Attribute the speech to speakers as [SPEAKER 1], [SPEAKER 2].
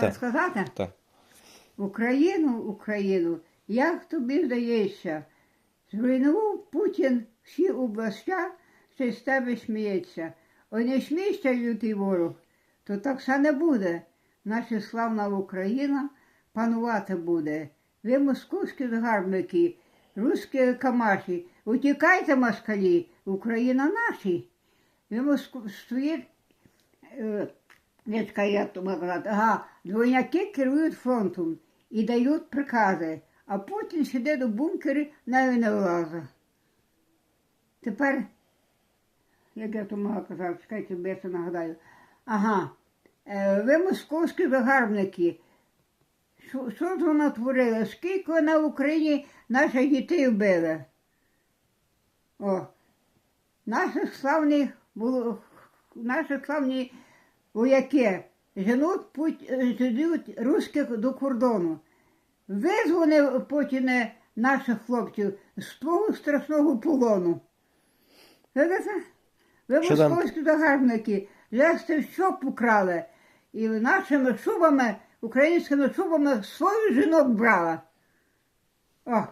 [SPEAKER 1] Так.
[SPEAKER 2] сказати?
[SPEAKER 1] Так.
[SPEAKER 2] Україну, Україну, як тобі здається, зруйнував Путін всі областя, що з тебе сміється. Ой, не смійся, лютий ворог, то так все не буде. Наша славна Україна панувати буде. Ви московські згарбники, русські камаші, утікайте москалі, Україна наші. Ви московські, то можна казати, ага, двойняки керують фронтом і дають прикази, а Путін сидить у бункері, навіть не влазить. Тепер, як я то могла казати, чекайте, бо я це нагадаю. Ага, е, ви московські загарбники. Що, що ж вона творила? Скільки вона в Україні наших дітей вбила? О, наших славних, було- наші славні вояки женуть путь, е, русських до кордону. Визвонив Путіне наших хлопців з того страшного полону. Видите? Ви
[SPEAKER 1] Що там?
[SPEAKER 2] московські загарбники, жести що покрали. І нашими шубами, українськими шубами свою жінок брала. О,